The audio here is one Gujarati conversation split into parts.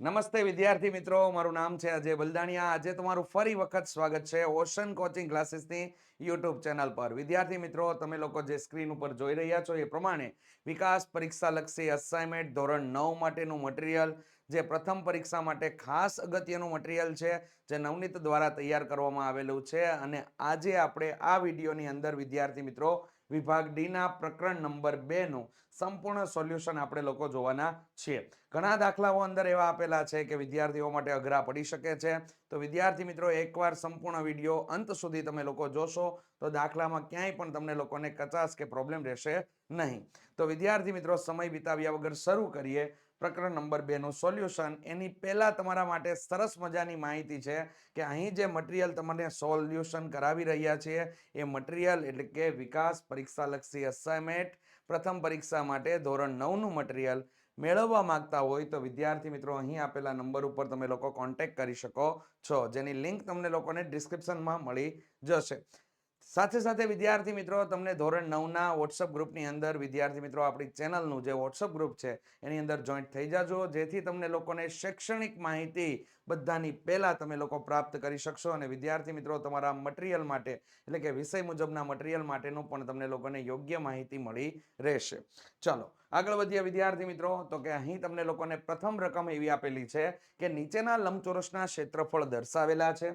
નમસ્તે વિદ્યાર્થી મિત્રો, મારું નામ છે અજય બલદાણિયા. આજે તમારું ફરી વખત સ્વાગત છે ઓશન કોચિંગ ક્લાસીસની યુટ્યુબ ચેનલ પર. વિદ્યાર્થી મિત્રો, તમે લોકો જે સ્ક્રીન ઉપર જોઈ રહ્યા છો એ પ્રમાણે વિકાસ પરીક્ષા લક્ષી અસાઇનમેન્ટ ધોરણ નવ માટેનું મટીરિયલ જે પ્રથમ પરીક્ષા માટે ખાસ અગત્યનું મટીરિયલ છે, જે નવનીત દ્વારા તૈયાર કરવામાં આવેલું છે. અને આજે આપણે આ વિડીયોની અંદર વિદ્યાર્થી મિત્રો વિભાગ ડીના પ્રકરણ નંબર બેનું સંપૂર્ણ સોલ્યુશન આપણે લોકો જોવાના છીએ. ઘણા દાખલાઓ અંદર એવા આપેલા છે કે વિદ્યાર્થીઓ માટે અઘરા પડી શકે છે. તો વિદ્યાર્થી મિત્રો, એકવાર સંપૂર્ણ વીડિયો અંત સુધી તમે લોકો જોશો, તો દાખલામાં ક્યાંય પણ તમને લોકોને કચાશ કે પ્રોબ્લેમ રહેશે નહીં. તો વિદ્યાર્થી મિત્રો, સમય વિતાવ્યા વગર શરૂ કરીએ. પ્રકરણ નંબર બેનું સોલ્યુશન. એની પહેલાં તમારા માટે સરસ મજાની માહિતી છે કે અહીં જે મટીરિયલ તમને સોલ્યુશન કરાવી રહ્યા છીએ એ મટીરિયલ એટલે કે વિકાસ પરીક્ષાલક્ષી અસાઇનમેન્ટ પ્રથમ પરીક્ષા માટે ધોરણ નવનું મટીરિયલ મેળવવા માંગતા હોય તો વિદ્યાર્થી મિત્રો અહીં આપેલા નંબર ઉપર તમે લોકો કોન્ટેક્ટ કરી શકો છો. જેની લિંક તમને લોકોને ડિસ્ક્રિપ્શનમાં મળી જશે. સાથે સાથે વિદ્યાર્થી મિત્રો, તમને ધોરણ નવના વોટ્સઅપ ગ્રુપની અંદર વિદ્યાર્થી મિત્રો આપણી ચેનલનું જે વોટ્સઅપ ગ્રુપ છે, એની અંદર જોઈન્ટ થઈ જાજો. જેથી તમને લોકોને શૈક્ષણિક માહિતી બધાની પહેલાં તમે લોકો પ્રાપ્ત કરી શકશો અને વિદ્યાર્થી મિત્રો તમારા મટીરિયલ માટે, એટલે કે વિષય મુજબના મટીરિયલ માટેનું પણ તમને લોકોને યોગ્ય માહિતી મળી રહેશે. ચાલો, આગળ વધીએ વિદ્યાર્થી મિત્રો. તો કે અહીં તમને લોકોને પ્રથમ રકમ એવી આપેલી છે કે નીચેના લંબચોરસના ક્ષેત્રફળ દર્શાવેલા છે.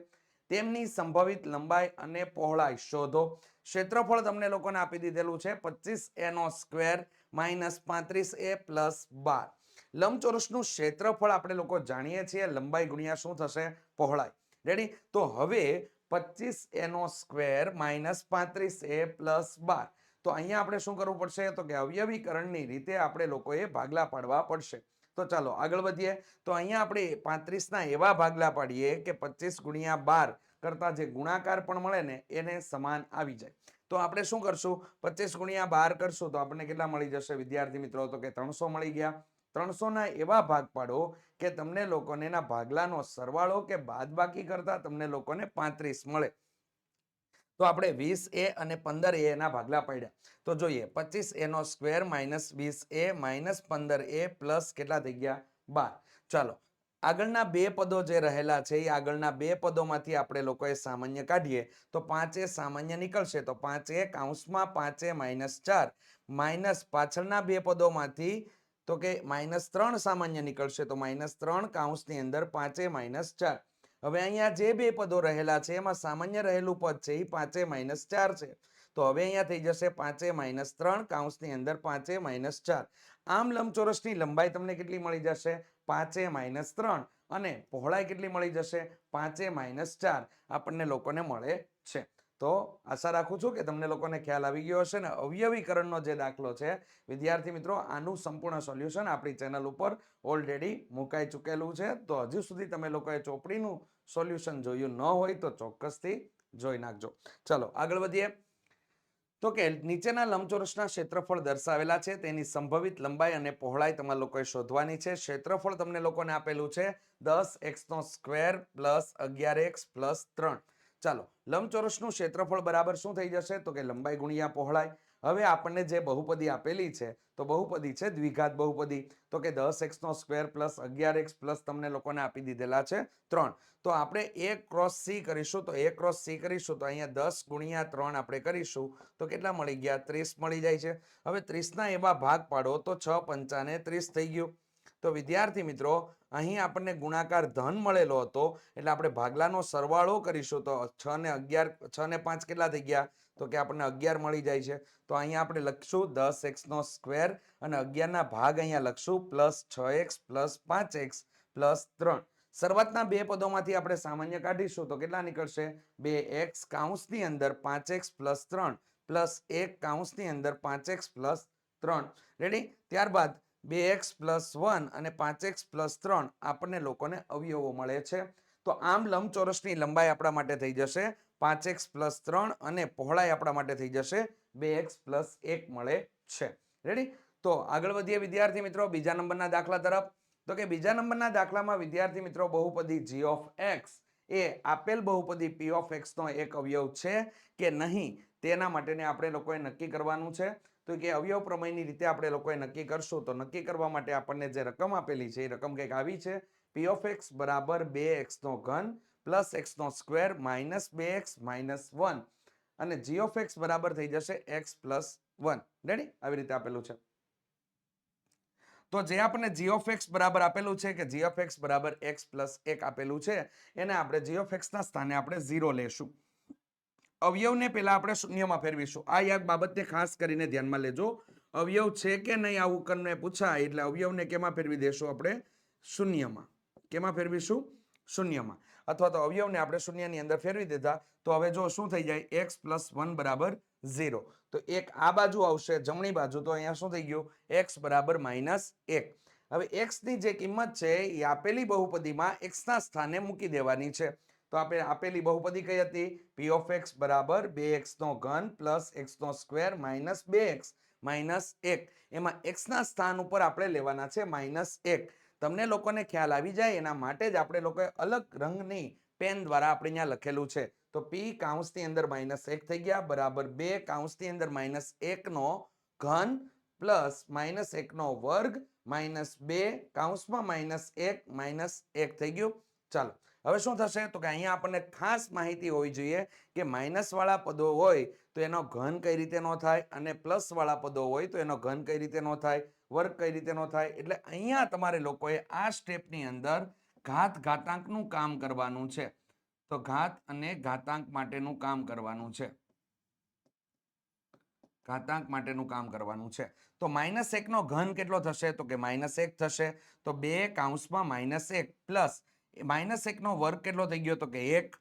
તેમની સંભવિત લંબાઈ અને પહોળાઈ શોધો. ક્ષેત્રફળ તમને લોકોને આપી દીધેલું છે પચીસ એનો સ્ક્વેર માઇનસ પાંત્રીસ એ પ્લસ બાર. લંબચોરસનું ક્ષેત્રફળ આપણે લોકો જાણીએ છીએ, લંબાઈ ગુણ્યા શું થશે? પહોળાઈ. રેડી તો હવે પચીસ એનો સ્ક્વેર માઇનસ પાંત્રીસ એ પ્લસ બાર. તો અહીંયા આપણે શું કરવું પડશે? તો કે અવયવીકરણની રીતે આપણે લોકોએ ભાગલા પાડવા પડશે. તો ચાલો આગળ વધીએ. તો અહીંયા આપણે પાંત્રીસના એવા ભાગલા પાડીએ કે પચીસ ગુણ્યા બાર કરતાં જે ગુણાકાર પણ મળે ને એને સમાન આવી જાય. તો આપણે શું કરશું? પચીસ ગુણ્યા બાર કરશું તો આપણને કેટલા મળી જશે? વિદ્યાર્થી મિત્રો, તો કે ત્રણસો મળી ગયા. ત્રણસોના એવા ભાગ પાડો કે તમને લોકોને એના ભાગલાનો સરવાળો કે બાદબાકી કરતા તમને લોકોને પાંત્રીસ મળે. તો આપણે વીસ એ અને પંદર એ એના ભાગલા પડ્યા. તો જોઈએ, પચીસ એનો સ્ક્વેર માઇનસ વીસ એ માઇનસ પંદર એ પ્લસ કેટલા થઈ ગયા? બાર. ચાલો, આગળના બે પદો જે રહેલા છે, એ આગળના બે પદોમાંથી આપણે લોકોએ સામાન્ય કાઢીએ, તો પાંચે સામાન્ય નીકળશે, તો પાંચે કાઉન્સમાં પાંચે માઇનસ ચાર. માઇનસ પાછળના બે પદોમાંથી, તો કે માઇનસ ત્રણ સામાન્ય નીકળશે, તો માઇનસ ત્રણ કાઉન્સની અંદર પાંચે માઇનસ ચાર. હવે અહીંયા જે બે પદો રહેલા છે, એમાં સામાન્ય રહેલું પદ છે એ પાંચે માઇનસ ચાર છે. તો હવે અહીંયા થઈ જશે પાંચે માઇનસ ત્રણ, કાઉન્સની અંદર પાંચે માઇનસ ચાર. આમ લંબચોરસની લંબાઈ તમને કેટલી મળી જશે? પાંચે માઇનસ ત્રણ. અને પહોળાઈ કેટલી મળી જશે? પાંચે માઇનસ ચાર. આપણને લોકોને મળે છે. તો આશા રાખું છું કે તમને લોકોને ખ્યાલ આવી ગયો હશે ને અવયવીકરણનો જે દાખલો છે, વિદ્યાર્થી મિત્રો, આનું સંપૂર્ણ સોલ્યુશન આપણી ચેનલ ઉપર ઓલરેડી મુકાઈ ચૂકેલું છે. તો હજુ સુધી તમે લોકોએ ચોપડીનું સોલ્યુશન જોયું ન હોય તો ચોક્કસથી જોઈ નાખજો. ચલો, આગળ વધીએ. તો કે નીચેના લંબચોરસના ક્ષેત્રફળ દર્શાવેલા છે, તેની સંભવિત લંબાઈ અને પહોળાઈ તમારે લોકોએ શોધવાની છે. ક્ષેત્રફળ તમને લોકોને આપેલું છે દસ એક્સનો સ્ક્વેર પ્લસ અગિયાર એક્સ પ્લસ ત્રણ. ચાલો, લંબચોરસનું ક્ષેત્રફળ બરાબર શું થઈ જશે? તો કે લંબાઈ ગુણ્યા પહોળાઈ. હવે આપણને જે બહુપદી આપેલી છે, તો બહુપદી છે દ્વિઘાત બહુપદી. તો કે દસ એક્સનો સ્ક્વેર પ્લસ અગિયાર એક્સ પ્લસ તમને લોકોને આપી દીધેલા છે ત્રણ. તો આપણે એ ક્રોસ સી કરીશું, તો એ ક્રોસ સી કરીશું, તો અહીંયા દસ ગુણ્યા ત્રણ આપણે કરીશું. તો કેટલા મળી ગયા? ત્રીસ મળી જાય છે. હવે ત્રીસના એવા ભાગ પાડો, તો છ પંચાને ત્રીસ થઈ ગયું. તો વિદ્યાર્થી મિત્રો અહીં આપણને ગુણાકાર ધન મળેલો હતો, એટલે આપણે ભાગલાનો સરવાળો કરીશું તો છ ને અગિયાર, છ ને પાંચ કેટલા થઈ ગયા? તો કે આપણને અગિયાર મળી જાય છે. તો અહીંયા આપણે લખશું દસ એક્સનો સ્ક્વેર અને અગિયારના ભાગ અહીંયા લખશું પ્લસ છ એક્સ પ્લસ પાંચ એક્સ પ્લસ ત્રણ. શરૂઆતના બે પદોમાંથી આપણે સામાન્ય કાઢીશું તો કેટલા નીકળશે? બે એક્સ કાઉન્સની અંદર પાંચ એક્સ પ્લસ ત્રણ, પ્લસ એક કાઉન્સની અંદર પાંચ એક્સ પ્લસ ત્રણ. રેડી ત્યારબાદ બે એક્સ પ્લસ વન અને પાંચ એક્સ પ્લસ ત્રણ આપણને લોકોને અવયવો મળે છે. તો આમ લંબચોરસની લંબાઈ આપણા માટે થઈ જશે. પાંચ એક્સ પ્લસ ત્રણ અને પહોળાઈ આપણા માટે થઈ જશે. બે એક્સ પ્લસ એક મળે છે. રેડી તો આગળ વધીએ વિદ્યાર્થી મિત્રો બીજા નંબરના દાખલા તરફ. તો કે બીજા નંબરના દાખલામાં વિદ્યાર્થી મિત્રો બહુપદી જી ઓફ એક્સ એ આપેલ બહુપદી પી ઓફ એક્સનો એક અવયવ છે કે નહીં તેના માટેને આપણે લોકોએ નક્કી કરવાનું છે. તો કે અવયવ પ્રમેયની રીતે આપણે લોકોએ નક્કી કરશું, તો નક્કી કરવા માટે આપણને જે રકમ આપેલી છે, એ રકમ કંઈક આવી છે. પી ઓફ એક્સ બરાબર બે એક્સનો ઘન પ્લસ એક્સનો સ્ક્વેર માઇનસ બે એક્સ માઇનસ વન. અને જી ઓફ એક્સ બરાબર થઈ જશે એક્સ પ્લસ વન. રેડી આવી રીતે આપેલું છે. તો જે આપણને જી ઓફ એક્સ બરાબર આપેલું છે કે જી ઓફ એક્સ બરાબર એક્સ પ્લસ એક આપેલું છે, એને આપણે જી ઓફ એક્સના સ્થાને આપણે ઝીરો લેશું. અવયવને પહેલાં આપણે શૂન્યમાં ફેરવીશું. આ યાદ બાબતને ખાસ કરીને ધ્યાનમાં લેજો. અવયવ છે કે નહીં આવું કરીને પૂછાય એટલે અવયવને કેમાં ફેરવી દેશું આપણે? શૂન્યમાં. કેમાં ફેરવીશું? શૂન્યમાં. અથવા તો અવયવને આપણે શૂન્યની અંદર ફેરવી દીધા, તો હવે જો શું થઈ જાય? એક્સ પ્લસ વન બરાબર ઝીરો તો એક આ બાજુ આવશે, જમણી બાજુ, તો અહીંયા શું થઈ ગયું? એક્સ બરાબર માઇનસ એક. હવે એક્સની જે કિંમત છે, એ આપેલી બહુપદીમાં એક્સના સ્થાને મૂકી દેવાની છે. તો આપણે આપેલી બહુપદી કઈ હતી? પી ઓફ એક્સ બરાબર બે એક્સનો ઘન પ્લસ એક્સનો સ્ક્વેર માઇનસ બે એક્સ માઇનસ એક. એમાં એક્સના સ્થાન ઉપર આપણે લેવાના છે માઇનસ એક. તમને લોકોને ખ્યાલ આવી જાય, એના માટે જ આપણે લોકોએ અલગ રંગની પેન દ્વારા આપણે અહીંયા લખેલું છે. તો પી કાઉન્સની અંદર માઇનસ એક થઈ ગયા, બરાબર બે કાઉન્સની અંદર માઇનસ એકનો ઘન પ્લસ માઇનસ એકનો વર્ગ માઇનસ બે કાઉન્સમાં માઇનસ એક માઇનસ એક થઈ ગયું. ચાલો હવે શું થશે? તો કે અહીંયા આપણને ખાસ માહિતી હોવી જોઈએ કે માઇનસવાળા પદો હોય તો એનો ઘન કઈ રીતે ન થાય અને પ્લસ વાળા પદો હોય તો એનો ઘન કઈ રીતે ન થાય? વર્ગ કઈ રીતે ન થાય? એટલે અહીંયા તમારે લોકોએ આ સ્ટેપની અંદર ઘાત ઘાતાંકનું કામ કરવાનું છે. તો ઘાત અને ઘાતાંક માટેનું કામ કરવાનું છે. ઘાતાંક માટેનું કામ કરવાનું છે. તો માઇનસ એકનો ઘન કેટલો થશે? તો કે માઇનસ એક થશે. તો બે કાઉન્સમાં માઇનસ એક પ્લસ માઇનસ એકનો વર્ગ કેટલો થઈ ગયો? તો કે એક.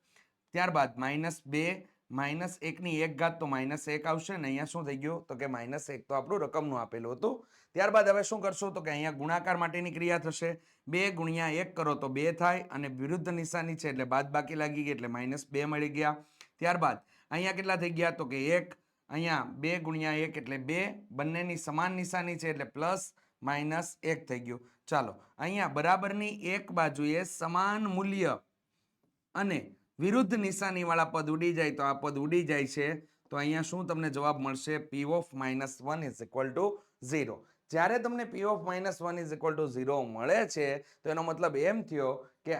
ત્યારબાદ માઇનસ બે માઇનસ એકની એક ઘાત તો માઇનસ એક આવશે ને અહીંયા શું થઈ ગયું? તો કે માઇનસ એક તો આપણું રકમનું આપેલું હતું. ત્યારબાદ હવે શું કરશું? તો કે અહીંયા ગુણાકાર માટેની ક્રિયા થશે. બે ગુણ્યા એક કરો તો બે થાય અને વિરુદ્ધ નિશાની છે એટલે બાદ બાકી લાગી ગઈ એટલે માઇનસ બે મળી ગયા. ત્યારબાદ અહીંયા કેટલા થઈ ગયા? તો કે એક. અહીંયા બે ગુણ્યા એક એટલે બે. બંનેની સમાન નિશાની છે એટલે પ્લસ માઇનસ એક થઈ ગયું. ચાલો, અહીંયા બરાબરની એક બાજુએ સમાન મૂલ્ય અને વિરુદ્ધ નિશાનીવાળા પદ ઉડી જાય તો આ પદ ઉડી જાય છે. તો અહીંયા શું તમને જવાબ મળશે? P of minus one is equal to zero જ્યારે તમને P of minus one is equal to zero મળે છે, તો એનો મતલબ એમ થયો કે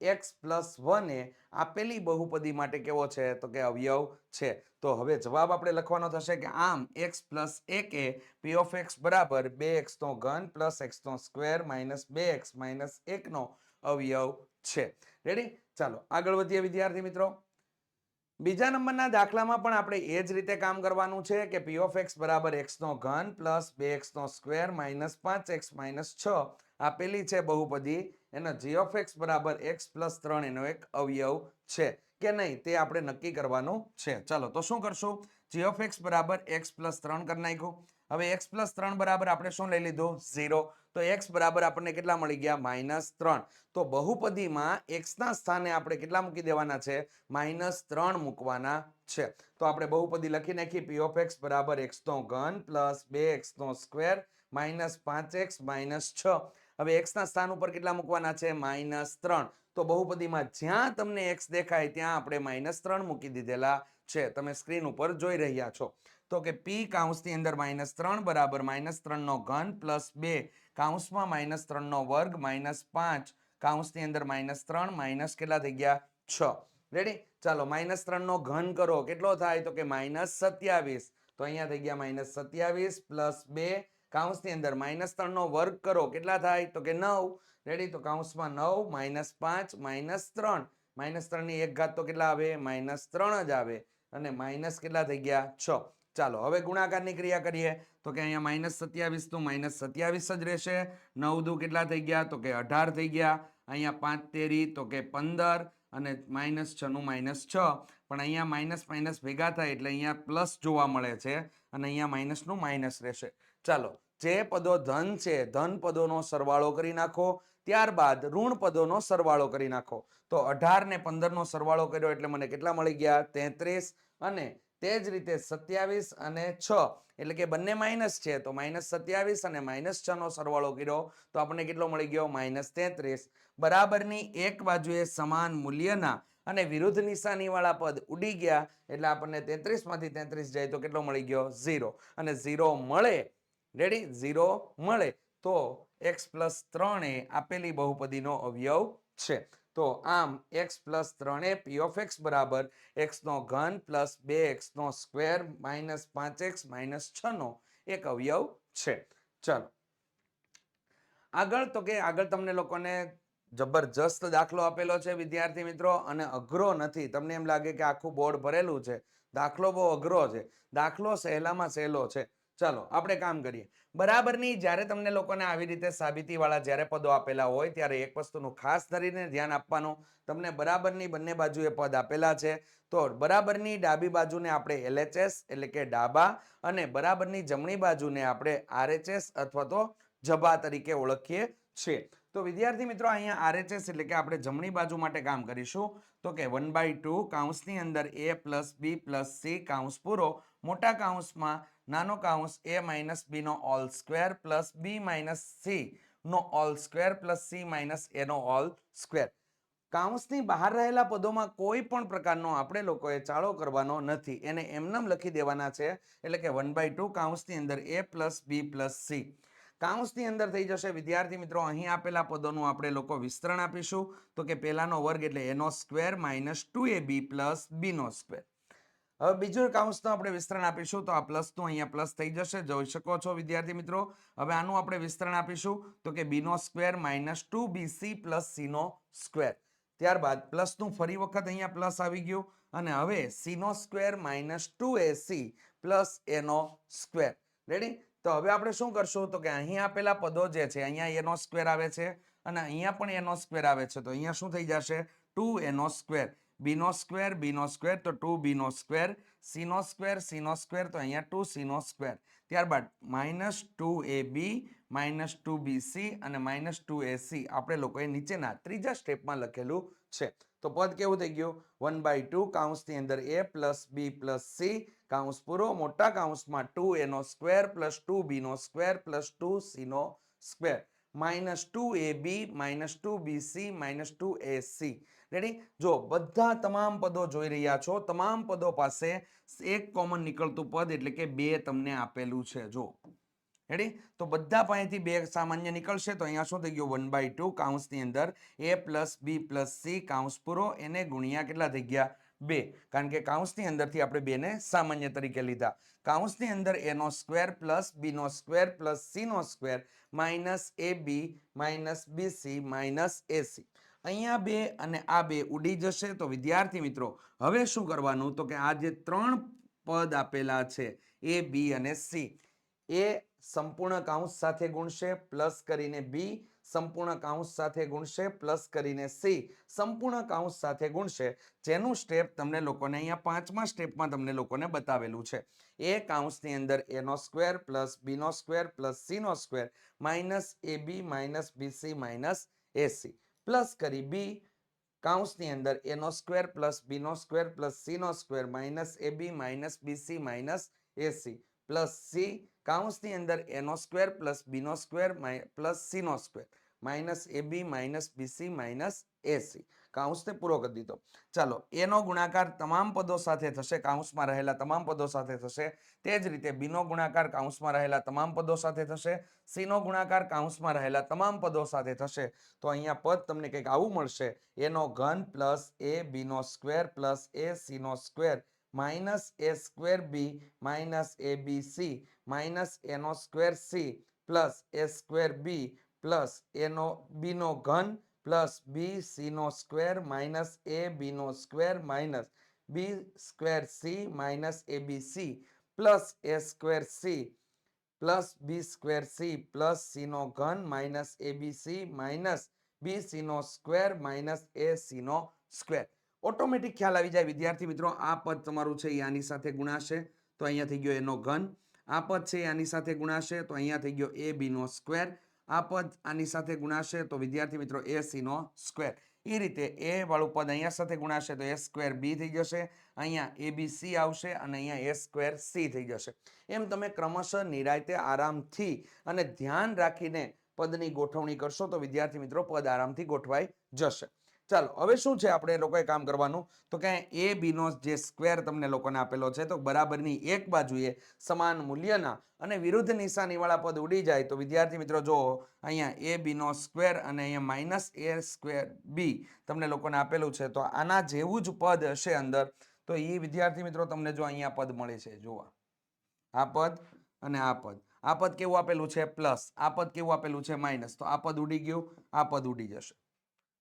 એક્સ પ્લસ વન એ આપેલી બહુપદી માટે કેવો છે? તો કે અવયવ છે. તો હવે જવાબ આપણે લખવાનો થશે કે આમ એક્સ પ્લસ એક એ પી ઓફ એક્સ બરાબર બે એક્સનો ઘન પ્લસ એક્સનો સ્ક્વેર માઇનસ બે એક્સ માઇનસ એકનો અવયવ છે. રેડી ચાલો, આગળ વધીએ વિદ્યાર્થી મિત્રો. બીજા નંબરના દાખલામાં પણ આપણે એ જ રીતે કામ કરવાનું છે કે પી ઓફ એક્સ બરાબર એક્સનો ઘન પ્લસ બે એક્સનો સ્ક્વેર માઇનસ પાંચ એક્સ માઇનસ છ આપેલી છે બહુપદી એનો જી ઓફ એક્સ બરાબર એક્સ પ્લસ ત્રણ એનો એક અવયવ છે. કે નહીં? તે આપણે નક્કી કરવાનું છે. ચાલો, તો શું કરશું? જી ઓફ એક્સ બરાબર એક્સ પ્લસ ત્રણ કરી નાખ્યું. હવે એક્સ પ્લસ ત્રણ બરાબર આપણે શું લઈ લીધું? ઝીરો. તો એક્સ બરાબર આપણને કેટલા મળી ગયા? માઇનસ ત્રણ. તો બહુપદીમાં એક્સના સ્થાને આપણે કેટલા મૂકી દેવાના છે? માઇનસ ત્રણ મૂકવાના છે. તો આપણે બહુપદી લખી નાખીએ પી ઓફ એક્સ બરાબર એક્સનો ઘન પ્લસ બે એક્સનો સ્ક્વેર માઇનસ પાંચ એક્સ માઇનસ છ. હવે એક્સના સ્થાન ઉપર કેટલા મૂકવાના છે? માઇનસ ત્રણ. તો બહુપદીમાં જ્યાં તમને એક્સ દેખાય, ત્યાં આપણે માઇનસ ત્રણ મૂકી દીધેલા છે. તમે સ્ક્રીન ઉપર જોઈ રહ્યા છો. તો કે પી કાઉન્સની અંદર માઇનસ ત્રણ બરાબર માઇનસ ત્રણનો ઘન પ્લસ બે. કાઉન્સમાં માઇનસ ત્રણનો વર્ગ માઇનસ પાંચ. કાઉન્સની અંદર માઇનસ ત્રણ માઇનસ કેટલા થઈ ગયા? છ. રેડી ચાલો માઇનસ ત્રણનો ઘન કરો. કેટલો થાય? તો કે માઇનસ સત્યાવીસ. તો અહીંયા થઈ ગયા માઇનસ સત્યાવીસ પ્લસ બે કાઉન્સની અંદર માઇનસ ત્રણનો વર્ગ કરો, કેટલા થાય? તો કે નવ. રેડી તો કાઉન્સમાં નવ, માઇનસ પાંચ, માઇનસ ત્રણ. માઇનસ ત્રણની એક ઘાત તો કેટલા આવે? માઇનસ ત્રણ જ આવે. અને માઇનસ કેટલા થઈ ગયા? છ. ચાલો, હવે ગુણાકારની ક્રિયા કરીએ. તો કે અહીંયા માઇનસ સત્યાવીસનું માઇનસ સત્યાવીસ જ રહેશે. નવ દુ કેટલા થઈ ગયા? તો કે અઢાર થઈ ગયા. અહીંયા પાંચ તેરી, તો કે પંદર. અને માઇનસ છનું માઇનસ છ. પણ અહીંયા માઇનસ માઇનસ ભેગા થાય એટલે અહીંયા પ્લસ જોવા મળે છે. અને અહીંયા માઇનસનું માઇનસ રહેશે. ચાલો જે પદો ધન છે, ધન પદોનો સરવાળો કરી નાખો. ત્યારબાદ ઋણ પદોનો સરવાળો કરી નાખો. તો અઢાર ને પંદરનો સરવાળો કર્યો એટલે મને કેટલા મળી ગયા? તેત્રીસ અને તે જ રીતે સત્યાવીસ અને છ. એટલે કે બંને માઇનસ છે, તો માઇનસ સત્યાવીસ અને માઇનસ છ નો સરવાળો કર્યો. તો આપણને કેટલો મળી ગયો? માઇનસ તેત્રીસ. બરાબરની એક બાજુએ સમાન મૂલ્યના અને વિરુદ્ધ નિશાનીવાળા પદ ઉડી ગયા. એટલે આપણને તેત્રીસમાંથી તેત્રીસ જાય તો કેટલો મળી ગયો? ઝીરો. અને ઝીરો મળે રેડી ઝીરો મળે. તો એક્સ પ્લસ ત્રણ એ આપેલી બહુપદીનો અવયવ છે. તો આમ એક્સ પ્લસ ત્રણ એ પી ઓફ એક્સ બરાબર એક્સનો ઘન પ્લસ બે એક્સનો સ્ક્વેર માઇનસ પાંચ એક્સ માઇનસ છનો એક અવયવ છે. ચાલો. આગળ તો કે આગળ તમને લોકોને જબરજસ્ત દાખલો આપેલો છે વિદ્યાર્થી મિત્રો અને અઘરો નથી. તમને એમ લાગે કે આખું બોર્ડ ભરેલું છે. દાખલો બહુ અઘરો છે. દાખલો સહેલામાં સહેલો છે. ચાલો, આપણે કામ કરીએ. બરાબરની જ્યારે તમને લોકોને આવી રીતે સાબિતીવાળા જ્યારે પદો આપેલા હોય, ત્યારે એક વસ્તુનું ખાસ ધરીને ધ્યાન આપવાનું, તમને બરાબરની બંને બાજુએ પદ આપેલા છે. તો બરાબરની ડાબી બાજુને આપણે એલએચએસ એટલે કે ડાબા અને બરાબરની જમણી બાજુને આપણે આરએચએસ અથવા તો જબા તરીકે ઓળખીએ છીએ. તો વિદ્યાર્થી મિત્રો, અહીંયા આરએચએસ એટલે કે આપણે જમણી બાજુ માટે કામ કરીશું. તો કે વન બાય ટુ કાઉન્સની અંદર A plus B plus C કાઉન્સ પૂરો. મોટા કાઉન્સમાં નાનો કાઉન્સ A minus Bino all square plus B minus C no all square plus C minus એનો ઓલ સ્ક્વેર. કાઉન્સની બહાર રહેલા પદોમાં કોઈ પણ પ્રકારનો આપણે લોકોએ ચાળો કરવાનો નથી. એને એમનેમ લખી દેવાના છે, એટલે કે વન બાય ટુ કાઉન્સની અંદર A plus B plus C. કાઉન્સની અંદર થઈ જશે, વિદ્યાર્થી મિત્રો, અહીં આપેલા પદોનું આપણે લોકો વિસ્તરણ આપીશું. તો કે પહેલાનો વર્ગ એટલે એનો square minus two A B plus Bino square. હવે બીજું કાઉન્સનું આપણે વિસ્તરણ આપીશું તો આ પ્લસનું અહીંયા પ્લસ થઈ જશે. જોઈ શકો છો વિદ્યાર્થી મિત્રો, હવે આનું આપણે વિસ્તરણ આપીશું તો કે બીનો square minus two BC plus સીનો square ત્યારબાદ પ્લસનું ફરી વખત અહીંયા પ્લસ આવી ગયું અને હવે સીનો square minus two AC plus એનો સ્ક્વેર રેડી તો હવે આપણે શું કરશું? તો કે અહીં આપેલા પદો જે છે, અહીંયા એનો સ્ક્વેર આવે છે અને અહીંયા પણ એનો સ્ક્વેર આવે છે. તો અહીંયા શું થઈ જશે? ટુ એનો સ્ક્વેર બીનો સ્ક્વેર બીનો સ્ક્વેર તો ટુ બીનો સ્ક્વેર સીનો સ્ક્વેર સીનો સ્ક્વેર તો અહીંયા ટુ સીનો સ્ક્વેર ત્યારબાદ minus two A B minus two B C અને માઇનસ ટુ એ સી આપણે લોકોએ નીચેના ત્રીજા સ્ટેપમાં લખેલું છે. તો પદ કેવું થઈ ગયું? વન બાય ટુ કાઉન્સની અંદર A plus B plus C કાઉન્સ પૂરો, મોટા કાઉન્સમાં ટુ એનો સ્ક્વેર પ્લસ ટુ બીનો square plus two સીનો square minus two A B minus two B C minus two A C ready જો બધા તમામ પદો જોઈ રહ્યા છો, તમામ પદો પાસે એક કોમન નીકળતું પદ એટલે કે બે તમને આપેલું છે. જો. રેડી તો બધા પાસેથી બે સામાન્ય નીકળશે. તો અહીંયા શું થઈ ગયું? વન બાય ટુ કાઉન્સની અંદર A plus B plus C કાઉન્સ પૂરો. એને ગુણ્યા કેટલા થઈ ગયા? બે. કારણ કે કાઉન્સની અંદરથી આપણે બેને સામાન્ય તરીકે લીધા. કાઉન્સની અંદર એનો સ્ક્વેર પ્લસ બીનો square plus સીનો square minus A B minus BC minus AC અહીંયા બે અને આ બે ઉડી જશે. તો વિદ્યાર્થી મિત્રો, હવે શું કરવાનું? તો કે આ જે ત્રણ પદ આપેલા છે, એ, બી અને સી. એ સંપૂર્ણ કાઉન્સ સાથે ગુણશે, પ્લસ કરીને બી સંપૂર્ણ કાઉન્સ સાથે ગુણશે, પ્લસ કરીને સી સંપૂર્ણ કાઉન્સ સાથે ગુણશે. જેનું સ્ટેપ તમને લોકોને અહીંયા પાંચમા સ્ટેપમાં તમને લોકોને બતાવેલું છે. એ કાઉન્સની અંદર એનો સ્ક્વેર પ્લસ બીનો square plus સીનો square minus A B minus BC minus AC plus કરી બી કાઉન્સની અંદર એનો સ્ક્વેર પ્લસ બીનો square plus સીનો square minus A B minus BC minus AC plus C કાઉન્સની અંદર એનો સ્ક્વેર પ્લસ બીનો square plus સીનો square minus A B minus BC minus AC કાઉન્સને પૂરો કરી દીધો. ચાલો, એનો ગુણાકાર તમામ પદો સાથે થશે, કાઉન્સમાં રહેલા તમામ પદો સાથે થશે. તે જ રીતે બીનો ગુણાકાર કાઉન્સમાં રહેલા તમામ પદો સાથે થશે, સીનો ગુણાકાર કાઉન્સમાં રહેલા તમામ પદો સાથે થશે. તો અહીંયા પદ તમને કંઈક આવું મળશે. એનો ઘન પ્લસ એ બીનો square plus A સીનો square minus A square B minus A B C minus એનો square C plus A square B plus એનો બીનો ઘન પ્લસ બી સીનો square minus A Bino square minus B square C minus A B C plus A square C plus B square C plus સીનો ઘન minus A B C minus B સીનો square minus એ સીનો સ્ક્વેર. ઓટોમેટિક ખ્યાલ આવી જાય વિદ્યાર્થી મિત્રો, આ પદ તમારું છે એ આની સાથે ગુણાશે તો અહીંયા થઈ ગયો એનો ઘન. આ પદ છે આની સાથે ગુણાશે તો અહીંયા થઈ ગયો એ બીનો સ્ક્વેર. આ પદ આની સાથે ગુણાશે તો વિદ્યાર્થી મિત્રો એ સીનો સ્ક્વેર એ રીતે એ વાળું પદ અહીંયા સાથે ગુણાશે તો એ સ્ક્વેર બી થઈ જશે, અહીંયા એ બી સી આવશે અને અહીંયા એ સ્ક્વેર સી થઈ જશે. એમ તમે ક્રમશઃ નિરાયતે આરામથી અને ધ્યાન રાખીને પદની ગોઠવણી કરશો તો વિદ્યાર્થી મિત્રો પદ આરામથી ગોઠવાઈ જશે. ચાલો, હવે શું છે આપણે એ લોકોએ કામ કરવાનું? તો કે એ બીનો જે સ્ક્વેર તમને લોકોને આપેલો છે, તો બરાબરની એક બાજુએ સમાન મૂલ્યના અને વિરુદ્ધ નિશાનીવાળા પદ ઉડી જાય, તો વિદ્યાર્થી મિત્રો જો અહીંયા એ બીનો સ્ક્વેર અને અહીંયા માઇનસ એ સ્ક્વેર બી તમને લોકોને આપેલું છે, તો આના જેવું જ પદ હશે અંદર. તો એ વિદ્યાર્થી મિત્રો તમને જો અહીંયા પદ મળે છે જોવા આ પદ અને આ પદ. આ પદ કેવું આપેલું છે? પ્લસ આ પદ કેવું આપેલું છે? માઇનસ તો આ પદ ઉડી ગયું, આ પદ ઉડી જશે.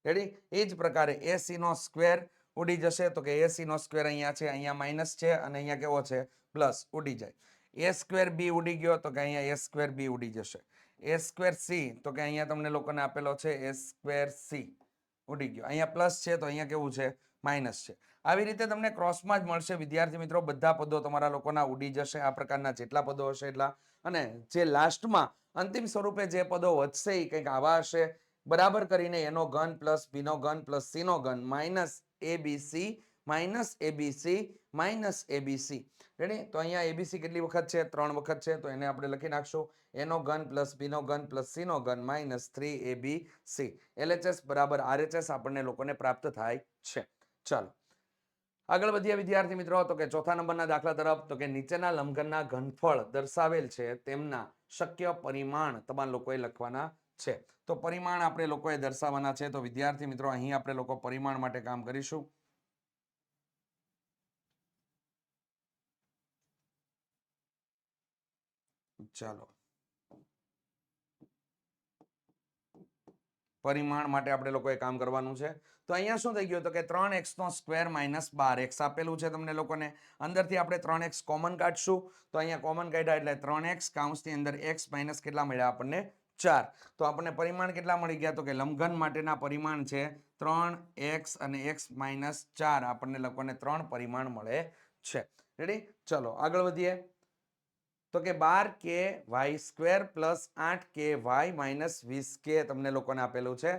રેડી એ જ પ્રકારે એસી નો સ્ક્વેર ઉડી જશે. તો કે એસી નો સ્ક્વેર અહીંયા છે, અહીંયા માઇનસ છે અને અહીંયા કેવો છે? પ્લસ ઉડી જાય. એ સ્ક્વેર બી ઉડી ગયો, તો કે અહીંયા એ સ્ક્વેર બી ઉડી જશે. એ સ્ક્વેર સી તો કે અહીંયા તમને લોકોને આપેલો છે એ સ્ક્વેર સી ઉડી ગયો. અહીંયા પ્લસ છે, તો અહીંયા કેવું છે? માઇનસ છે. આવી રીતે તમને ક્રોસમાં જ મળશે. વિદ્યાર્થી મિત્રો, બધા પદો તમારા લોકોના ઉડી જશે. આ પ્રકારના જેટલા પદો હશે એટલા. અને જે લાસ્ટમાં અંતિમ સ્વરૂપે જે પદો વધશે, એ કંઈક આવા હશે. બરાબર કરીને એનો ઘન પ્લસ બીનો ઘન પ્લસ સીનો ઘન minus ABC minus ABC minus ABC. Ready તો અહીંયા એબીસી કેટલી વખત છે? ત્રણ વખત છે. તો એને આપણે લખી નાખશું. એનો ઘન પ્લસ બીનો ઘન પ્લસ સીનો ઘન minus three A B C LHS બરાબર આરએચએસ આપણને લોકોને પ્રાપ્ત થાય છે. ચાલો. આગળ વધીએ વિદ્યાર્થી મિત્રો. તો કે ચોથા નંબરના દાખલા તરફ, તો કે નીચેના લંબઘનના ઘનફળ દર્શાવેલ છે. તેમના શક્ય પરિમાણ તમામ લોકોએ લખવાના છે. તો પરિમાણ આપણે લોકોએ દર્શાવવાના છે. તો વિદ્યાર્થી મિત્રો, અહીં આપણે લોકો પરિમાણ માટે કામ કરીશું. ચાલો. પરિમાણ માટે આપણે લોકોએ કામ કરવાનું છે. તો અહીંયા શું થઈ ગયું તો કે ત્રણ એક્સનો સ્કવેર માઇનસ બાર એક્સ આપેલું છે તમને લોકોને. અંદરથી આપણે ત્રણ એક્સ કોમન કાઢશું. તો અહીંયા કોમન કાઢ્યા એટલે ત્રણ એક્સ, કાઉન્સની અંદર એક્સ માઇનસ કેટલા મળ્યા આપણને? ચાર. તો આપણને પરિમાણ કેટલા મળી ગયા? તો કે લંઘન માટેના પરિમાણ છે ત્રણ એક્સ અને એક્સ માઇનસ ચાર. આપણને લોકોને ત્રણ પરિમાણ મળે છે. રેડી ચલો, આગળ વધીએ. તો કે બાર કે વાય સ્ક્વેર પ્લસ આઠ કે વાય માઇનસ વીસ કે, તમને લોકોને આપેલું છે.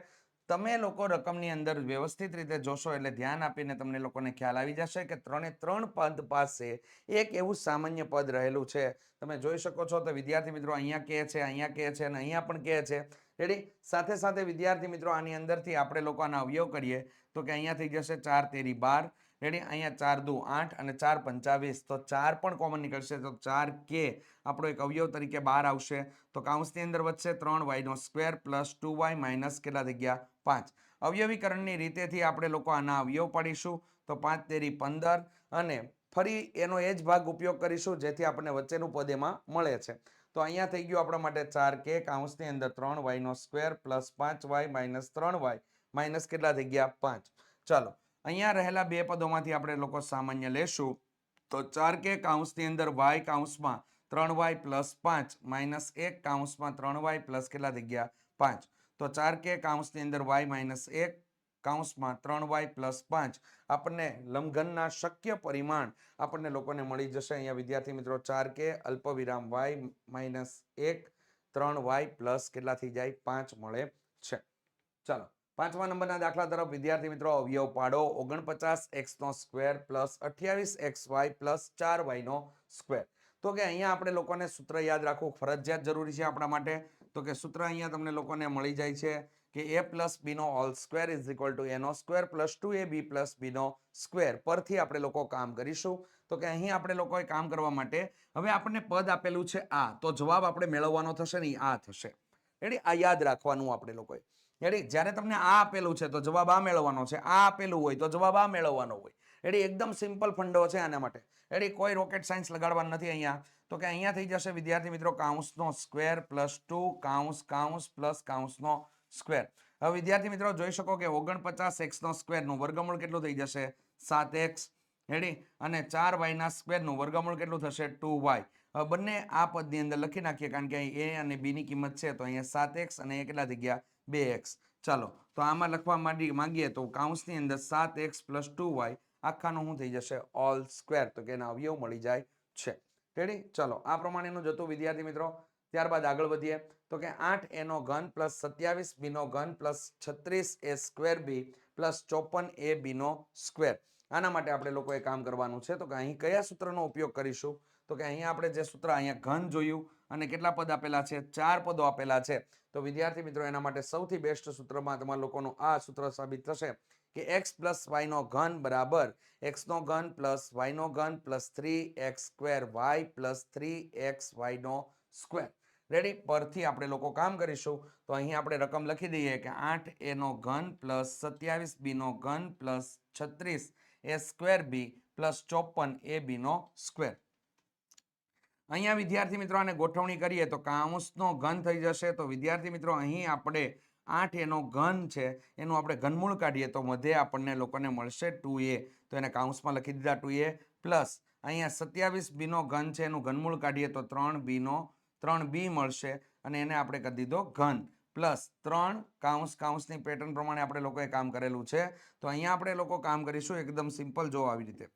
તમે લોકો રકમની અંદર વ્યવસ્થિત રીતે જોશો એટલે ધ્યાન આપીને તમને લોકોને ખ્યાલ આવી જશે કે ત્રણે ત્રણ પદ પાસે એક એવું સામાન્ય પદ રહેલું છે. તમે જોઈ શકો છો તો વિદ્યાર્થી મિત્રો અહીંયા કે છે, અહીંયા કે છે અને અહીંયા પણ કે છે. રેડી સાથે સાથે વિદ્યાર્થી મિત્રો આની અંદરથી આપણે લોકો આના અવયવ કરીએ તો કે અહીંયા જશે ચાર તેરી બાર. રેડી? અહીંયા ચાર દુ, આઠ અને ચાર પંચાવીસ. તો ચાર પણ કોમન નીકળશે. તો ચાર કે આપણો એક અવયવ તરીકે બહાર આવશે. તો કાઉન્સની અંદર વધશે ત્રણ વાયનો square plus two Y minus કેટલા થઈ ગયા? પાંચ. અવયવીકરણની રીતેથી આપણે લોકો આના અવયવ પાડીશું. તો પાંચ તેરી પંદર અને ફરી એનો એ જ ભાગ ઉપયોગ કરીશું, જેથી આપણને વચ્ચેનું પદ એમાં મળે છે. તો અહીંયા થઈ ગયું આપણા માટે ચાર કે. કાઉન્સની અંદર ત્રણ વાયનો સ્ક્વેર પ્લસ પાંચ વાય માઇનસ ત્રણ વાય માઇનસ કેટલા થઈ ગયા? પાંચ. ચાલો અહીંયા રહેલા બે પદોમાંથી આપણે લોકો સામાન્ય લેશું. તો ચાર કે કાઉન્સની અંદર વાય કાઉન્સમાં ત્રણ વાય પ્લસ પાંચ, માઇનસ એક કાઉન્સમાં ત્રણ વાય પ્લસ કેટલા થઈ ગયા? પાંચ. તો ચાર કે કાઉન્સની અંદર વાય માઇનસ એક કાઉન્સમાં ત્રણ વાય પ્લસ પાંચ. આપણને લંઘનના શક્ય પરિમાણ આપણને લોકોને મળી જશે. અહીંયા વિદ્યાર્થી મિત્રો, ચાર કે અલ્પવિરામ વાય માઇનસ એક, ત્રણ વાય પ્લસ કેટલા થઈ જાય? પાંચ મળે છે. ચાલો. પાંચમા નંબરના દાખલા તરફ વિદ્યાર્થી મિત્રો અવયવ પાડો. ઓગણપચાસ એક્સનો સ્ક્વેર પ્લસ અઠ્યાવીસ એક્સ વાય પ્લસ ચાર વાયનો સ્ક્વેર. તો કે અહીંયા આપણે લોકોને સૂત્ર યાદ રાખવું ફરજિયાત જરૂરી છે આપણા માટે. તો કે સૂત્ર અહીંયા તમને લોકોને મળી જાય છે કે એ plus Bino all square is equal to એનો square plus two A B plus Bino square. પરથી આપણે લોકો કામ કરીશું. તો કે અહીં આપણે લોકોએ કામ કરવા માટે હવે આપણને પદ આપેલું છે આ. તો જવાબ આપણે મેળવવાનો થશે ને આ થશે. એટલે આ યાદ રાખવાનું આપણે લોકોએ. રેડી જ્યારે તમને આ આપેલું છે, તો જવાબ આ મેળવવાનો છે. આ આપેલું હોય, તો જવાબ આ મેળવવાનો હોય. રેડી એકદમ સિમ્પલ ફંડો છે આના માટે. રેડી કોઈ રોકેટ સાયન્સ લગાડવાનું નથી અહીંયા. તો કે અહીંયા થઈ જશે, વિદ્યાર્થી મિત્રો કાઉન્સનો સ્ક્વેર પ્લસ ટુ કાઉન્સ કાઉન્સ પ્લસ કાઉન્સનો સ્ક્વેર હવે વિદ્યાર્થી મિત્રો, જોઈ શકો કે ઓગણપચાસ એક્સનો સ્ક્વેરનું વર્ગમૂળ કેટલું થઈ જશે? સાત એક્સ રેડી અને ચાર વાયના સ્ક્વેરનું વર્ગમૂળ કેટલું થશે? ટુ વાય બંને આ પદની અંદર લખી નાખીએ, કારણ કે અહીં એ અને બીની કિંમત છે, તો અહીંયા સાત એક્સ અને એ કેટલા થઈ ગયા? બે એક્સ. ચાલો, તો આમાં લખવા માંડી, માંગીએ તો કાઉન્સની અંદર સાત એક્સ પ્લસ ટુ વાય આખાનું શું થઈ જશે? All square. તો કે એના અવયવ મળી જાય છે. રેડી ચાલો, આ પ્રમાણેનો જતું વિદ્યાર્થી મિત્રો. ત્યારબાદ આગળ વધીએ. તો કે આઠ એનો ઘન પ્લસ સત્યાવીસ બીનો ઘન પ્લસ છત્રીસ એ સ્ક્વેર બી પ્લસ ચોપન એ બીનો સ્ક્વેર. આના માટે આપણે લોકોએ કામ કરવાનું છે. તો કે અહીં કયા સૂત્રનો ઉપયોગ કરીશું? તો કે અહીંયા આપણે જે સૂત્ર અહીંયા ઘન જોયું અને કેટલા પદ આપેલા છે? ચાર પદો આપેલા છે. તો વિદ્યાર્થી મિત્રો, એના માટે સૌથી બેસ્ટ સૂત્રમાં તમારા લોકોનું આ સૂત્ર સાબિત થશે કે એક્સ પ્લસ વાયનો ઘન બરાબર એક્સનો ઘન પ્લસ વાયનો ઘન plus three X square Y plus three X વાયનો square ready પરથી આપણે લોકો કામ કરીશું. તો અહીં આપણે રકમ લખી દઈએ કે આઠ એનો ઘન પ્લસ સત્યાવીસ બીનો ઘન પ્લસ છત્રીસ એ સ્ક્વેર બી પ્લસ ચોપન એ બીનો સ્ક્વેર અહીંયા વિદ્યાર્થી મિત્રો આને ગોઠવણી કરીએ તો કાઉન્સનો ઘન થઈ જશે. તો વિદ્યાર્થી મિત્રો, અહીં આપણે આઠ એનો ઘન છે, એનું આપણે ઘનમૂળ કાઢીએ તો મધ્ય આપણને લોકોને મળશે ટુ એ. તો એને કાઉન્સમાં લખી દીધા ટુ એ પ્લસ. અહીંયા સત્યાવીસ બીનો ઘન છે, એનું ઘનમૂળ કાઢીએ તો ત્રણ બીનો ત્રણ બી મળશે અને એને આપણે કરી દીધો ઘન. પ્લસ ત્રણ કાઉન્સ કાઉન્સની પેટર્ન પ્રમાણે આપણે લોકોએ કામ કરેલું છે. તો અહીંયા આપણે લોકો કામ કરીશું એકદમ સિમ્પલ, જો આવી રીતે.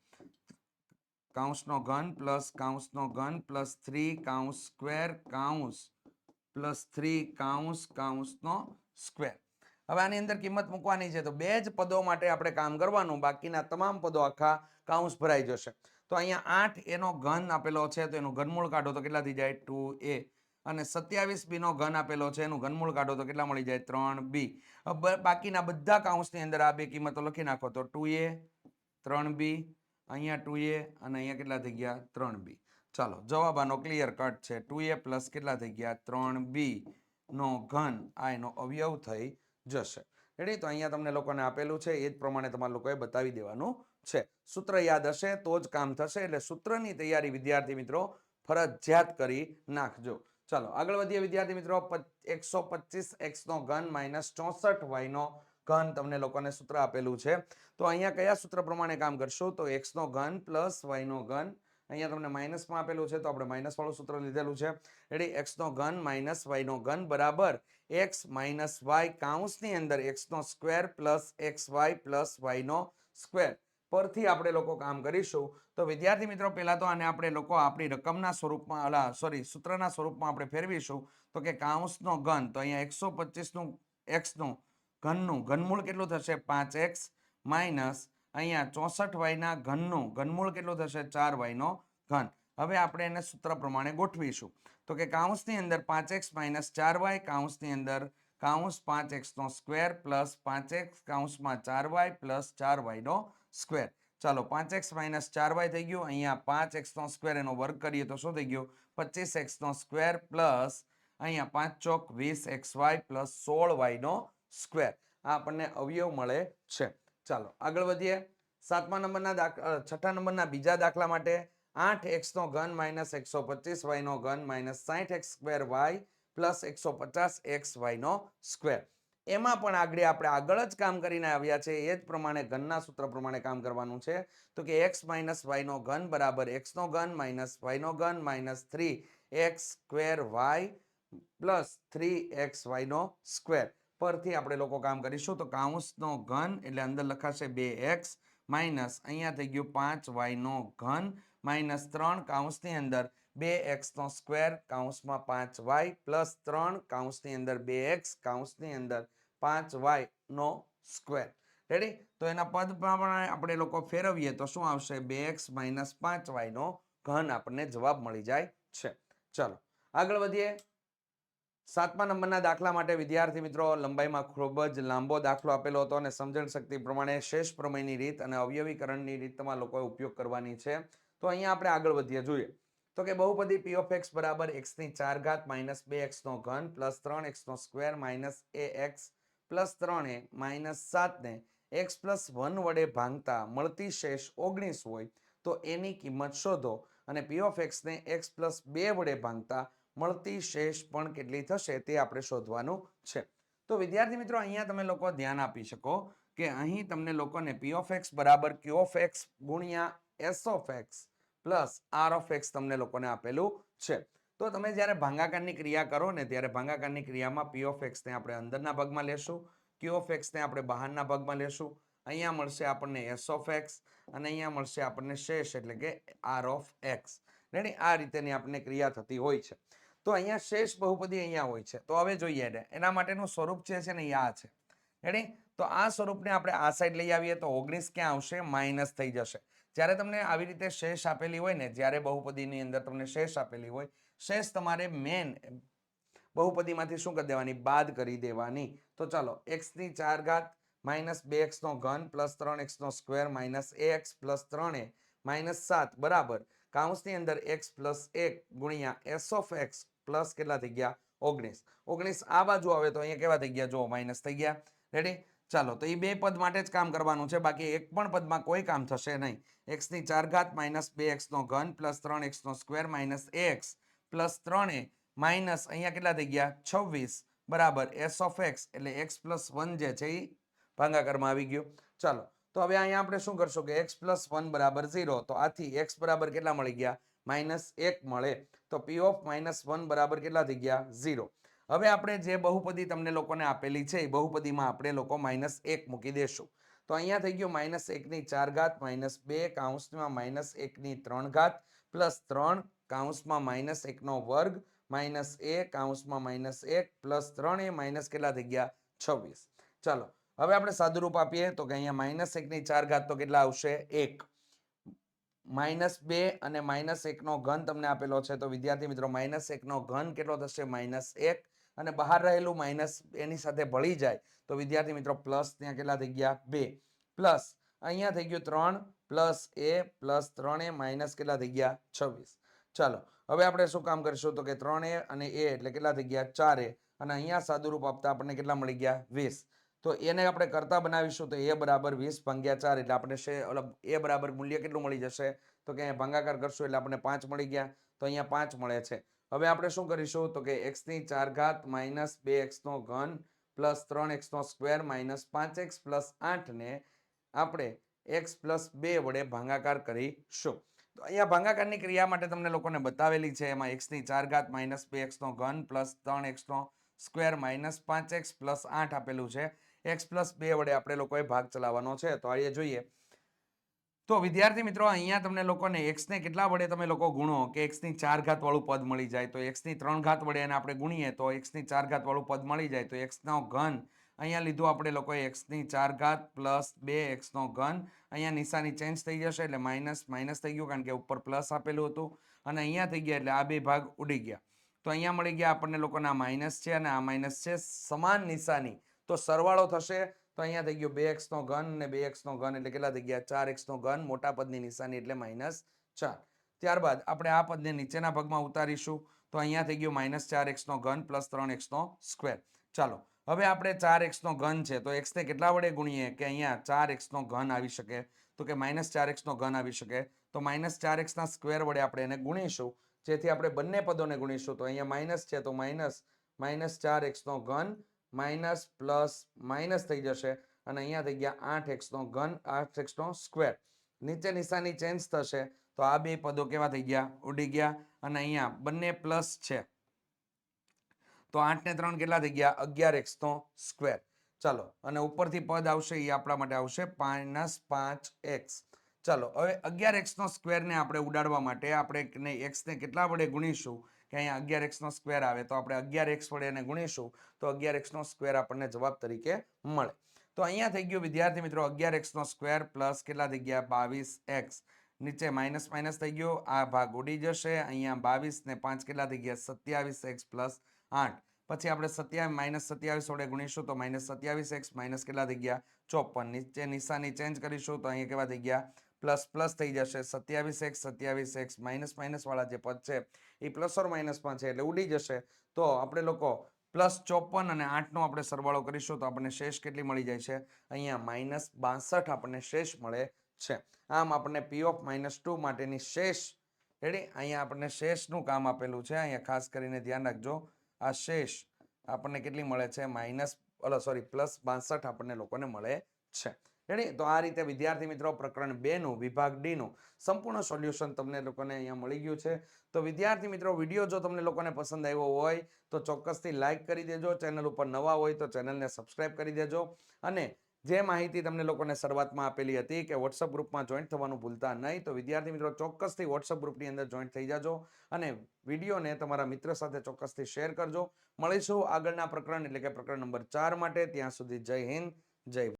કાઉન્સનો ઘન પ્લસ કાઉન્સનો ઘન પ્લસ થ્રી કાઉન્સ સ્ક્વેર કાઉન્સ પ્લસ થ્રી કાઉન્સ કાઉન્સનો સ્ક્વેર. હવે આની અંદર કિંમત મૂકવાની છે તો બે જ પદો માટે આપણે કામ કરવાનું. બાકીના તમામ પદો આખા કાઉન્સ ભરાઈ જશે. તો અહીંયા આઠ એનો ઘન આપેલો છે તો એનું ઘનમૂળ કાઢો તો કેટલા થઈ જાય? ટુ એ અને સત્યાવીસ બીનો ઘન આપેલો છે એનું ઘનમૂળ કાઢો તો કેટલા મળી જાય? ત્રણ બી, બાકીના બધા કાઉન્સની અંદર આ બે કિંમતો લખી નાખો તો ટુ એ ત્રણ બી અહીંયા ટુ એ અને અહીંયા કેટલા થઈ ગયા? ત્રણ બી ચાલો, જવાબ આનો ક્લિયર કટ છે. ટુ એ પ્લસ કેટલા થઈ ગયા? ત્રણ બી નો ઘન આ એનો અવયવ થઈ જશે. રેડી તો અહીંયા તમને લોકોને આપેલું છે. એ જ પ્રમાણે તમારે લોકોએ બતાવી દેવાનું છે. સૂત્ર યાદ હશે, તો જ કામ થશે. એટલે સૂત્રની તૈયારી, વિદ્યાર્થી મિત્રો, ફરજિયાત કરી નાખજો. ચાલો, આગળ વધીએ. વિદ્યાર્થી મિત્રો એકસો પચીસ એક્સનો ઘન માઇનસ ચોસઠ વાયનો ઘન તમને લોકોને સૂત્ર આપેલું છે. તો અહીંયા કયા સૂત્ર પ્રમાણે કામ કરશો? તો એક્સનો ઘન પ્લસ વાયનો ઘન. અહીંયા તમને માઇનસમાં આપેલું છે, તો આપણે માઇનસ વાળું સૂત્ર લીધેલું છે. રેડી એક્સનો ઘન માઇનસ વાયનો ઘન બરાબર એક્સ માઇનસ વાય કાઉન્સની અંદર એક્સનો square plus x y plus વાયનો square પરથી આપણે લોકો કામ કરીશું. તો વિદ્યાર્થી મિત્રો, પહેલાં તો આને આપણે લોકો આપણી રકમના સ્વરૂપમાં, અલા સોરી સૂત્રના સ્વરૂપમાં આપણે ફેરવીશું. તો કે કાઉન્સનો ઘન, તો અહીંયા એકસો પચીસનું એક્સનું ઘનનું ઘનમૂળ કેટલું થશે? પાંચ એક્સ માઇનસ અહીંયા ચોસઠ વાયના ઘનનું ઘનમૂળ કેટલું થશે? ચાર વાયનો ઘન. હવે આપણે એને સૂત્ર પ્રમાણે ગોઠવીશું. તો કે કાઉન્સની અંદર પાંચ એક્સ માઇનસ ચાર વાય, કાઉન્સની અંદર કાઉન્સ પાંચ એક્સનો સ્ક્વેર પ્લસ પાંચ એક્સ કાઉન્સમાં ચાર વાય પ્લસ ચાર વાયનો સ્ક્વેર. ચાલો, પાંચ એક્સ માઇનસ ચાર વાય થઈ ગયું. અહીંયા પાંચ એક્સનો સ્ક્વેર એનો વર્ગ કરીએ તો શું થઈ ગયું? પચીસ એક્સનો સ્ક્વેર પ્લસ અહીંયા પાંચ ચોક વીસ એક્સ વાય પ્લસ સોળ વાયનો સ્ક્વેર. આ આપણને અવયવ મળે છે. ચાલો, આગળ વધીએ. સાતમા નંબરના દાખલા છઠ્ઠા નંબરના બીજા દાખલા માટે આઠ એક્સનો ઘન માઇનસ એકસો પચીસ વાયનો ઘન માઇનસ સાઠ એક્સ સ્ક્વેર વાય પ્લસ એકસો પચાસ એક્સ વાયનો સ્ક્વેર. એમાં પણ આગળ આપણે આગળ જ કામ કરીને આવ્યા છે. એ જ પ્રમાણે ઘનના સૂત્ર પ્રમાણે કામ કરવાનું છે. તો કે એક્સ માઇનસ વાયનો ઘન બરાબર એક્સનો ઘન માઇનસ વાયનો ઘન minus three x square y plus three x વાયનો square. પરથી આપણે લોકો કામ કરીશું તો કાઉન્સનો ઘન એટલે અંદર લખાશે બે એક્સ માઇનસ, અહીંયા થઈ ગયું પાંચ વાયનો ઘન માઇનસ ત્રણ કાઉન્સની અંદર બે એક્સનો સ્ક્વેર કાઉન્સમાં પાંચ વાય પ્લસ ત્રણ કાઉન્સની અંદર બે એક્સ કાઉન્સની અંદર પાંચ વાયનો સ્ક્વેર. રેડી તો એના પદ પ્રમાણે આપણે લોકો ફેરવીએ તો શું આવશે? બે એક્સ માઇનસ પાંચ વાયનો ઘન આપણને જવાબ મળી જાય છે. ચલો, આગળ વધીએ. સાતમા નંબરના દાખલા માટે વિદ્યાર્થી મિત્રો, લંબાઈમાં ખૂબ જ લાંબો દાખલો આપેલો હતો અને સમજણ શક્તિ પ્રમાણે શેષ પ્રમેયની રીત અને અવયવીકરણની રીત તમારા લોકોએ ઉપયોગ કરવાની છે. તો અહીંયા આપણે આગળ વધીએ, જોઈએ. તો કે બહુપદી પી ઓફ એક્સ બરાબર એક્સની ચાર ઘાત માઇનસ બે એક્સનો ઘન પ્લસ ત્રણ એક્સનો સ્ક્વેર માઇનસ એ એક્સ પ્લસ ત્રણ માઇનસ સાતને એક્સ પ્લસ વન વડે ભાંગતા મળતી શેષ ઓગણીસ હોય તો એની કિંમત શોધો અને પી ઓફ એક્સને એક્સ પ્લસ બે વડે ભાંગતા મળતી શેષ પણ કેટલી થશે તે આપણે શોધવાનું છે. તો વિદ્યાર્થી મિત્રો, અહીંયા તમે લોકો ધ્યાન આપી શકો કે અહીં તમને લોકોને પી ઓફ એક્સ બરાબર ક્યુ ઓફ એક્સ ગુણ્યા s of x plus r of x તમને લોકોને આપેલું છે. તો તમે જ્યારે ભાંગાકારની ક્રિયા કરો ને ત્યારે ભાંગાકારની ક્રિયામાં પી ઓફ એક્સને આપણે અંદરના ભાગમાં લેશું ક્યુ ઓફ એક્સને આપણે બહારના ભાગમાં લેશું. અહીંયા મળશે આપણને એસ ઓફ એક્સ અને અહીંયા મળશે આપણને શેષ એટલે કે આર ઓફ એક્સ રેડી આ રીતેની આપણને ક્રિયા થતી હોય છે. તો અહીંયા શેષ બહુપદી અહીંયા હોય છે. તો હવે જોઈએ એને. એના માટેનું સ્વરૂપ જે છે ને આ છે. રેડી તો આ સ્વરૂપને આપણે આ સાઈડ લઈ આવીએ તો ઓગણીસ ક્યાં આવશે? માઇનસ થઈ જશે. જ્યારે તમને આવી રીતે શેષ આપેલી હોય ને, જ્યારે બહુપદીની અંદર તમને શેષ આપેલી હોય શેષ તમારે મેન બહુપદીમાંથી શું કરી દેવાની? બાદ કરી દેવાની. તો ચાલો એક્સની ચાર ઘાત માઇનસ બે એક્સનો ઘન પ્લસ ત્રણ એક્સનો સ્ક્વેર માઇનસ એ એક્સ પ્લસ ત્રણ માઇનસ સાત. બરાબર. કાઉન્સની અંદર એક્સ પ્લસ એક ગુણ્યા એસ ઓફ એક્સ પ્લસ કેટલા થઈ ગયા? ઓગણીસ. ઓગણીસ આ બાજુ આવે તો અહીંયા કેવા થઈ ગયા? જો માઇનસ થઈ ગયા. રેડી ચાલો, તો એ બે પદ માટે જ કામ કરવાનું છે. બાકી એક પણ પદમાં કોઈ કામ થશે નહીં. એક્સની ચાર ઘાત માઇનસ બે એક્સનો ઘન પ્લસ ત્રણ એક્સનો સ્ક્વેર માઇનસ એક્સ પ્લસ ત્રણ માઇનસ અહીંયા કેટલા થઈ ગયા? છવ્વીસ. બરાબર. એસ ઓફ એક્સ એટલે એક્સ પ્લસ વન જે છે એ ભાંગાકારમાં આવી ગયું. ચાલો, તો હવે અહીંયા આપણે શું કરશું કે એક્સ પ્લસ વન બરાબર ઝીરો. તો આથી એક્સ બરાબર કેટલા મળી ગયા? માઇનસ એક મળે તો પી ઓફ માઇનસ વન બરાબર કેટલા થઈ ગયા? ઝીરો. હવે આપણે જે બહુપદી તમને લોકોને આપેલી છે, એ બહુપદીમાં આપણે લોકો માઇનસ એક મૂકી દેશું. તો અહીંયા થઈ ગયું માઇનસ એકની ચાર ઘાત માઇનસ બે કાઉન્સમાં માઇનસ એકની ત્રણ ઘાત, પ્લસ ત્રણ કાઉન્સમાં માઇનસ એકનો વર્ગ માઇનસ એ કાઉન્સમાં માઇનસ એક, પ્લસ ત્રણ એ માઇનસ કેટલા થઈ ગયા? છવ્વીસ. ચાલો, હવે આપણે સાદુરૂપ આપીએ તો કે અહીંયા માઇનસ એકની ચાર ઘાત તો કેટલા આવશે? એક. માઇનસ બે અને માઇનસ એકનો ઘન તમને આપેલો છે. તો વિદ્યાર્થી મિત્રો માઇનસ એકનો ઘન કેટલો થશે? માઇનસ એક અને બહાર રહેલું માઇનસ એની સાથે ભળી જાય. તો વિદ્યાર્થી મિત્રો, પ્લસ ત્યાં કેટલા થઈ ગયા? બે. પ્લસ અહીંયા થઈ ગયું ત્રણ, પ્લસ એ, પ્લસ ત્રણ એ માઇનસ કેટલા થઈ ગયા? છવ્વીસ. ચાલો, હવે આપણે શું કામ કરીશું? તો કે ત્રણ એ અને એ એટલે કેટલા થઈ ગયા? ચાર એ. અને અહીંયા સાદુરૂપ આપતા આપણને કેટલા મળી ગયા? વીસ. તો એને આપણે કરતા બનાવીશું તો એ બરાબર વીસ ભંગ્યા ચાર એટલે આપણે છે એ બરાબર મૂલ્ય કેટલું મળી જશે? તો કે અહીંયા ભાગાકાર કરશું એટલે આપણને પાંચ મળી ગયા, તો અહીંયા પાંચ મળે છે. હવે આપણે શું કરીશું? તો કે એક્સની ચાર ઘાત માઇનસ બે એક્સનો ઘન પ્લસ ત્રણ એક્સનો સ્ક્વેર માઇનસ પાંચ એક્સ પ્લસ આઠને આપણે એક્સ પ્લસ બે વડે ભાંગાકાર કરીશું. તો અહીંયા ભાંગાકારની ક્રિયા માટે તમને લોકોને બતાવેલી છે, એમાં એક્સની ચાર ઘાત માઇનસ બે એક્સનો ઘન પ્લસ ત્રણ એક્સનો સ્ક્વેર માઇનસ પાંચ એક્સ પ્લસ આઠ આપેલું છે. એક્સ પ્લસ બે વડે આપણે લોકોએ ભાગ ચલાવવાનો છે. તો એ જોઈએ. તો વિદ્યાર્થી મિત્રો, અહીંયા તમને લોકોને એક્સને કેટલા વડે તમે લોકો ગુણો કે એક્સની ચાર ઘાતવાળું પદ મળી જાય, તો એક્સની ત્રણ ઘાત વડે એને આપણે ગુણીએ, તો એક્સની ચાર ઘાતવાળું પદ મળી જાય, તો એક્સનો ઘન અહીંયા લીધું આપણે લોકોએ એક્સની ચાર ઘાત પ્લસ બે એક્સનો ઘન. અહીંયા નિશાની ચેન્જ થઈ જશે એટલે માઇનસ માઇનસ થઈ ગયું કારણ કે ઉપર પ્લસ આપેલું હતું અને અહીંયા થઈ ગયા એટલે આ બે ભાગ ઉડી ગયા. તો અહીંયા મળી ગયા આપણને લોકોના માઇનસ છે અને આ માઇનસ છે સમાન નિશાની. તો સરવાળો થશે તો અહીંયા થઈ ગયો બે એક્સનો ઘન અને બે એક્સનો ઘન એટલે કેટલા થઈ ગયા? ચાર એક્સનો ઘન મોટા પદની નિશાની એટલે માઇનસ ચાર. ત્યારબાદ આપણે આ પદને નીચેના ભાગમાં ઉતારીશું તો અહીંયા થઈ ગયો માઇનસ ચાર એક્સનો ઘન પ્લસ ત્રણ એક્સનો સ્ક્વેર ચાલો, હવે આપણે ચાર એક્સનો ઘન છે તો એક્સને કેટલા વડે ગુણીએ કે અહીંયા ચાર એક્સનો ઘન આવી શકે? તો કે માઇનસ ચાર એક્સનો ઘન આવી શકે. તો માઇનસ ચાર એક્સના સ્ક્વેર વડે આપણે એને ગુણીશું. જેથી આપણે બંને પદોને ગુણીશું. તો અહીંયા માઇનસ છે તો માઇનસ માઇનસ ચાર એક્સનો ઘન માઇનસ પ્લસ માઇનસ થઈ જશે અને અહીંયા થઈ ગયા આઠ એક્સનો ઘન, આઠ એક્સનો સ્ક્વેર. નીચે નિશાની ચેન્જ થશે તો આ બે પદો કેવા થઈ ગયા? ઉડી ગયા. અને અહીંયા બંને પ્લસ છે. તો આઠ ને ત્રણ કેટલા થઈ ગયા? અગિયાર એક્સનો સ્ક્વેર. ચાલો, અને ઉપરથી પદ આવશે, એ આપણા માટે આવશે માઇનસ પાંચ એક્સ. ચાલો, હવે અગિયાર એક્સનો સ્ક્વેરને આપણે ઉડાડવા માટે આપણે એક્સને કેટલા વડે ગુણીશું? કે અહીંયા અગિયાર એક્સનો સ્ક્વેર આવે તો આપણે અગિયાર એક્સ વડે એને ગુણીશું તો અગિયાર એક્સનો સ્ક્વેર આપણને જવાબ તરીકે મળે. તો અહીંયા થઈ ગયું વિદ્યાર્થી મિત્રો અગિયાર એક્સનો સ્ક્વેર પ્લસ કેટલા થઈ ગયા? બાવીસ એક્સ. નીચે માઇનસ માઇનસ થઈ ગયો, આ ભાગ ઉડી જશે. અહીંયા બાવીસ ને પાંચ કેટલા થઈ ગયા? સત્યાવીસ એક્સ પ્લસ આઠ. પછી આપણે સત્યાવીસ માઇનસ સત્યાવીસ વડે ગુણીશું તો માઇનસ સત્યાવીસ એક્સ, માઇનસ કેટલા થઈ ગયા? ચોપન. નીચે નિશાની ચેન્જ કરીશું તો અહીંયા કેવા થઈ ગયા? પ્લસ પ્લસ થઈ જશે, સત્યાવીસ એક્સ સત્યાવીસ એક્સ, માઇનસ માઇનસ વાળા જે પદ છે એ પ્લસ ઓર માઇનસમાં છે એટલે ઉડી જશે. તો આપણે લોકો પ્લસ ચોપન અને આઠનો આપણે સરવાળો કરીશું તો આપણને શેષ કેટલી મળી જાય છે? અહીંયા માઇનસ બાસઠ આપણને શેષ મળે છે. આમ આપણને પી ઓફ માઇનસ ટુ માટેની શેષ, રેડી? અહીંયા આપણને શેષનું કામ આપેલું છે. અહીંયા ખાસ કરીને ધ્યાન રાખજો, આ શેષ આપણને કેટલી મળે છે? માઇનસ સોરી, પ્લસ બાસઠ આપણને લોકોને મળે છે. રેડી તો આ રીતે વિદ્યાર્થી મિત્રો, પ્રકરણ બેનું વિભાગ ડીનું સંપૂર્ણ સોલ્યુશન તમને લોકોને અહીંયા મળી ગયું છે. તો વિદ્યાર્થી મિત્રો વીડિયો જો તમને લોકોને પસંદ આવ્યો હોય, તો ચોક્કસથી લાઇક કરી દેજો. ચેનલ ઉપર નવા હોય, તો ચેનલને સબસ્ક્રાઇબ કરી દેજો. અને જે માહિતી તમને લોકોને શરૂઆતમાં આપેલી હતી કે વોટ્સઅપ ગ્રુપમાં જોઈન્ટ થવાનું ભૂલતા નહીં, તો વિદ્યાર્થી મિત્રો, ચોક્કસથી વોટ્સઅપ ગ્રુપની અંદર જોઈન્ટ થઈ જાજો. અને વિડીયોને તમારા મિત્ર સાથે ચોક્કસથી શેર કરજો. મળીશું આગળના પ્રકરણ, એટલે કે પ્રકરણ નંબર ચાર માટે. ત્યાં સુધી જય હિન્દ, જય